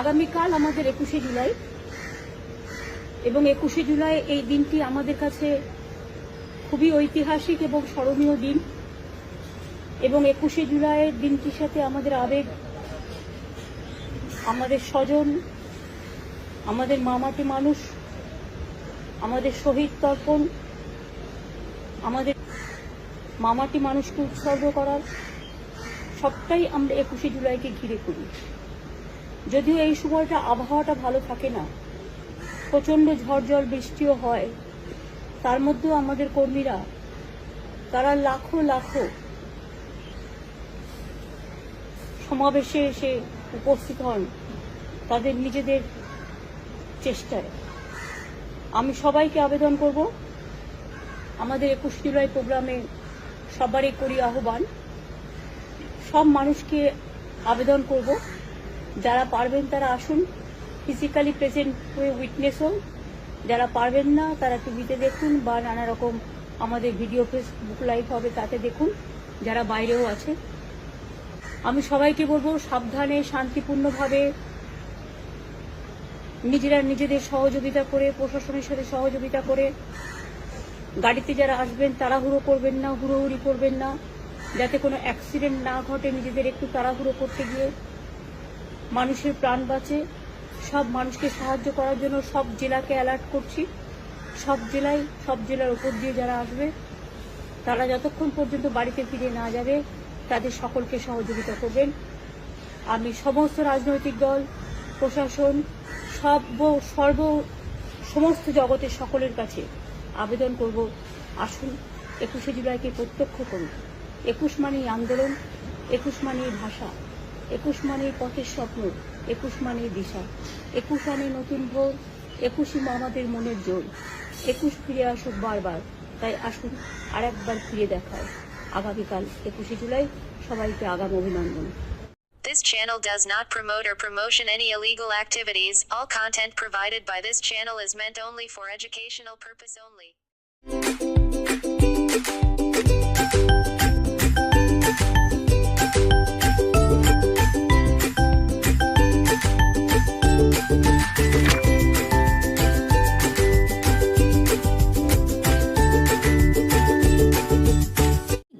আগামীকাল আমাদের একুশে জুলাই। এবং একুশে জুলাই এই দিনটি আমাদের কাছে খুবই ঐতিহাসিক এবং স্মরণীয় দিন। এবং একুশে জুলাইয়ের দিনটির সাথে আমাদের আবেগ, আমাদের স্বজন, আমাদের মামাটি মানুষ, আমাদের শহীদ তর্পণ, আমাদের মামাটি মানুষকে উৎসর্গ করার সবটাই আমরা একুশে জুলাইকে ঘিরে করি। যদিও এই সময়টা আবহাওয়াটা ভালো থাকে না। প্রচণ্ড ঝড় বৃষ্টিও হয়। তার মধ্যেও আমাদের কর্মীরা, তারা লাখো লাখো সমাবেশে এসে উপস্থিত হন তাদের নিজেদের চেষ্টায়। আমি সবাইকে আবেদন করব। আমাদের একুশ জুলাই প্রোগ্রামে সবারই করি আহ্বান। সব মানুষকে আবেদন করব। যারা পারবেন তারা আসুন ফিজিক্যালি প্রেজেন্ট হয়ে উইটনেস হন। যারা পারবেন না, তারা টিভিতে দেখুন বা নানা রকম আমাদের ভিডিও ফেসবুক লাইভ হবে, তাতে দেখুন। যারা বাইরেও আছে, আমি সবাইকে বলব সাবধানে, শান্তিপূর্ণভাবে নিজেরা নিজেদের সহযোগিতা করে, প্রশাসনের সাথে সহযোগিতা করে, গাড়িতে যারা আসবেন, তাড়াহুড়ো করবেন না, হুড়োহুড়ি করবেন না, যাতে কোনো অ্যাক্সিডেন্ট না ঘটে, নিজেদের একটু তাড়াহুড়ো করতে গিয়ে। মানুষের প্রাণ বাঁচে। সব মানুষকে সাহায্য করার জন্য সব জেলাকে অ্যালার্ট করছি। সব জেলায়, সব জেলার উপর দিয়ে যারা আসবে, তারা যতক্ষণ পর্যন্ত বাড়িতে ফিরে না যাবে, তাদের সকলকে সহযোগিতা করবেন। আমি সমস্ত রাজনৈতিক দল, প্রশাসন সর্ব সর্ব, সমস্ত জগতের সকলের কাছে আবেদন করব। আসুন, একুশে জুলাইকে প্রত্যক্ষ করুন। একুশ মানেই আন্দোলন, একুশ মানেই ভাষা। একুশ মানেই পথের স্বপ্ন একুশ মানেই দিশা একুশ মানে নতুন ভোর একুশই আমাদের মনের জোর একুশ ফিরে আসুক বারবার তাই আসুন আর একবার ফিরে দেখায় আগামীকাল একুশে জুলাই সবাইকে আগাম অভিনন্দন This channel does not promote or promotion any illegal activities. All content provided by this channel is meant only for educational purpose only.